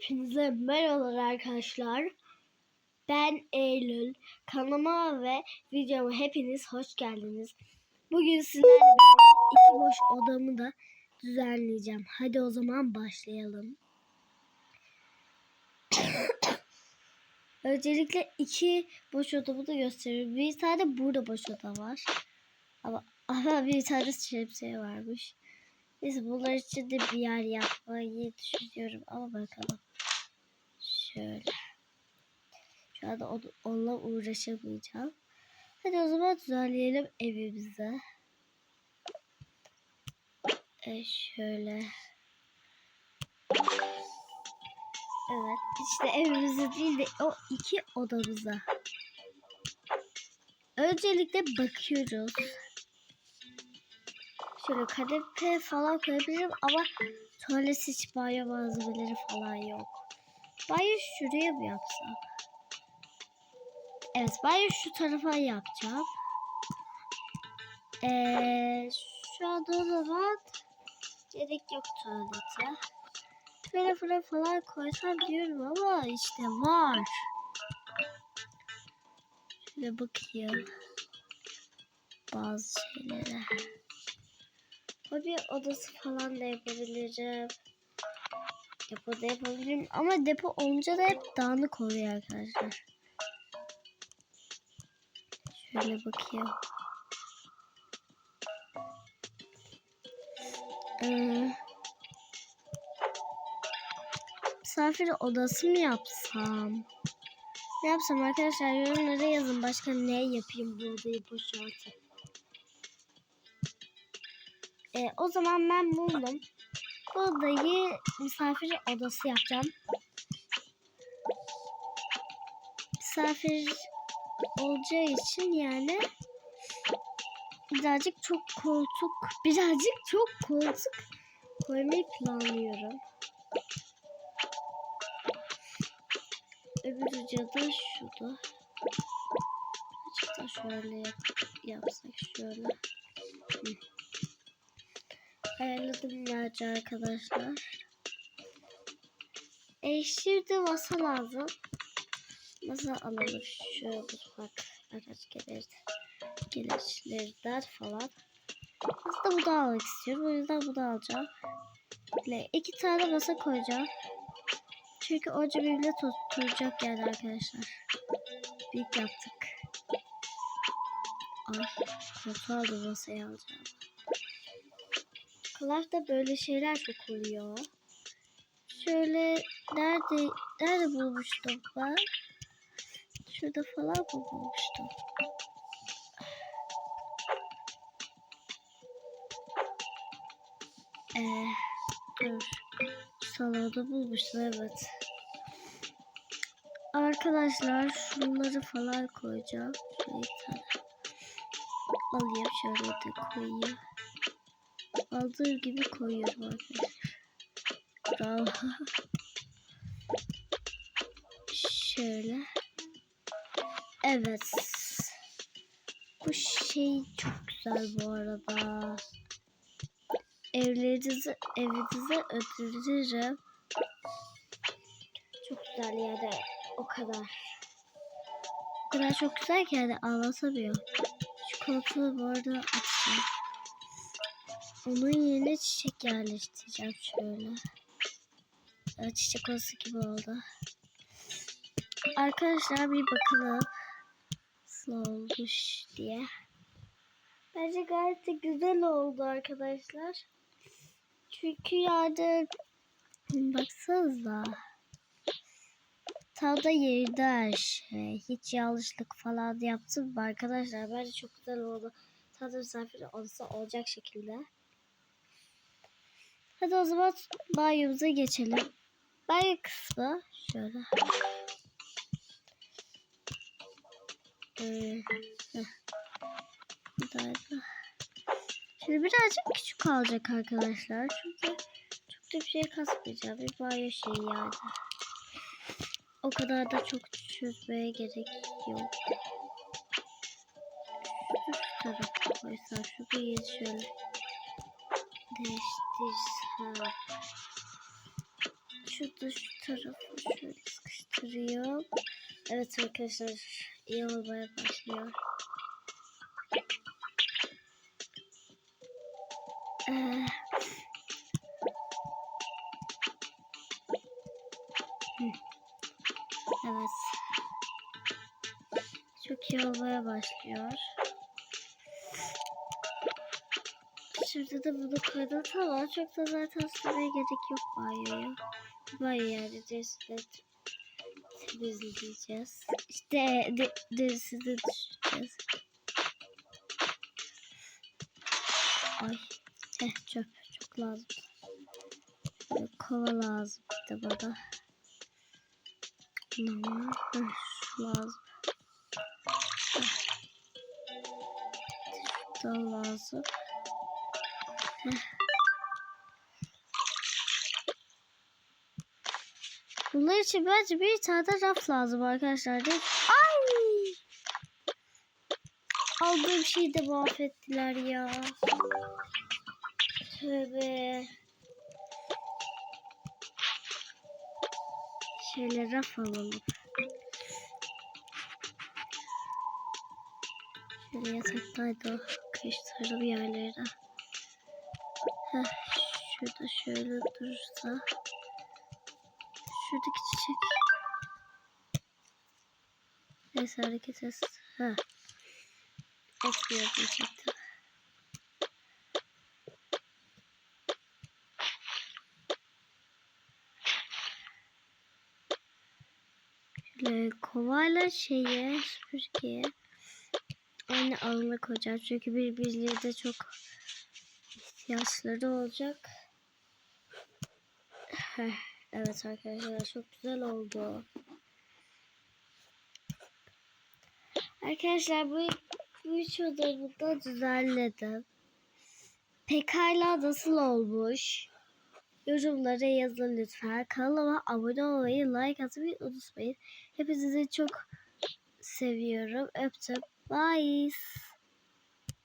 Hepinize merhabalar arkadaşlar. Ben Eylül. Kanalıma ve videoma hepiniz hoş geldiniz. Bugün sizlerle iki boş odamı da düzenleyeceğim. Hadi o zaman başlayalım. Öncelikle iki boş odamı da gösteriyorum. Bir tane burada boş oda var. Ama, ama bir tane şemsiye varmış. Neyse bunlar için de bir yer yapmayı düşünüyorum ama bakalım. Şöyle. Şu anda on, onunla uğraşamayacağım. Hadi o zaman düzenleyelim evimizi. E şöyle. Evet işte evimizi değil de o iki odamıza. Öncelikle bakıyoruz. Şöyle kanepe falan koyabilirim ama tuvalet hiç banyo malzemeleri falan yok. Banyo şuraya mı yapsam? Evet banyo şu tarafa yapacağım. Ee, şu anda o zaman gerek yok tuvalete. Telefona falan koysam diyorum ama işte var. Şöyle bakayım. Bazı şeylere. Hobi odası falan da yapabilirim. Depo da yapabilirim. Ama depo olunca da hep dağınık oluyor arkadaşlar. Şöyle bakayım. Ee, misafir odası mı yapsam? Ne yapsam arkadaşlar yorumlara yazın. Başka ne yapayım bu odayı boşaltıp. Ee, o zaman ben buldum. Bu odayı misafir odası yapacağım. Misafir olacağı için yani birazcık çok koltuk, birazcık çok koltuk koymayı planlıyorum. Öbür ucu da şurada. Azıcık da şöyle yap yapsak şöyle. Hı ayarladım gerçi arkadaşlar. E şimdi masa lazım. Masa alalım. Şöyle mutfak araç gelir, gelişlerden falan. Aslında bu da almak istiyorum. O yüzden bu da alacağım. Böyle iki tane masa koyacağım. Çünkü onca birbirine tutturacak yani arkadaşlar. Büyük yaptık. Ay koltuğa da masayı alacağım. Clash'ta böyle şeyler çok oluyor. Şöyle nerede nerede bulmuştum ben? Şurada falan bulmuştum? Ee, dur. Salonda bulmuştum evet. Arkadaşlar şunları falan koyacağım. Şöyle bir tane alayım şöyle de koyayım aldığım gibi koyuyorum arkadaşlar. Şöyle. Evet. Bu şey çok güzel bu arada. Evlerinizi evinize ödülürüm. Çok güzel yani o kadar. O kadar çok güzel ki yani anlatamıyorum. Şu koltuğu bu arada açayım. Onun yerine çiçek yerleştireceğim şöyle. Evet, çiçek olası gibi oldu. Arkadaşlar bir bakalım. Nasıl olmuş diye. Bence gayet de güzel oldu arkadaşlar. Çünkü yani baksanıza. Tam da yerinde her şey. Hiç yanlışlık falan yaptım mı arkadaşlar? Bence çok güzel oldu. Tam da misafir olsa olacak şekilde. Hadi o zaman banyomuza geçelim. Banyo kısmı şöyle. Ee, Şimdi birazcık küçük kalacak arkadaşlar. Çünkü çok da bir şey kasmayacağım. Bir banyo şeyi yani. O kadar da çok çözmeye gerek yok. Şu tarafa koysam şurayı şöyle değiştirsem. Şurada şu tarafı şöyle sıkıştırıyorum. Evet arkadaşlar iyi olmaya başlıyor. Hı. evet. Çok iyi olmaya başlıyor. Şurada da bunu tamam. Çok da zaten sürmeye gerek yok banyoya. Banyo yani derisini temizleyeceğiz. İşte de, düşüreceğiz. Ay. Eh çöp. Çok lazım. Böyle kova lazım bir de bana. Heh, şu lazım. Şu da lazım. Bunlar için bence bir tane raf lazım arkadaşlar. Değil? Ay! Aldığım şeyi de mahvettiler ya. Tövbe. Şöyle raf alalım. Şöyle yataktaydı o. Kıştırdım yerlerine. Heh, şurada şöyle durursa. Şuradaki çiçek. Neyse hareket et. Ha. Etmiyor diyecektim. Şöyle kovayla şeye süpürgeye aynı alana koyacağım. Çünkü birbirleri de çok ihtiyaçları olacak. Evet arkadaşlar çok güzel oldu. Arkadaşlar bu, bu üç odamı da düzenledim. Pekala nasıl olmuş? Yorumlara yazın lütfen. Kanalıma abone olmayı, like atmayı unutmayın. Hepinizi çok seviyorum. Öptüm. Bye.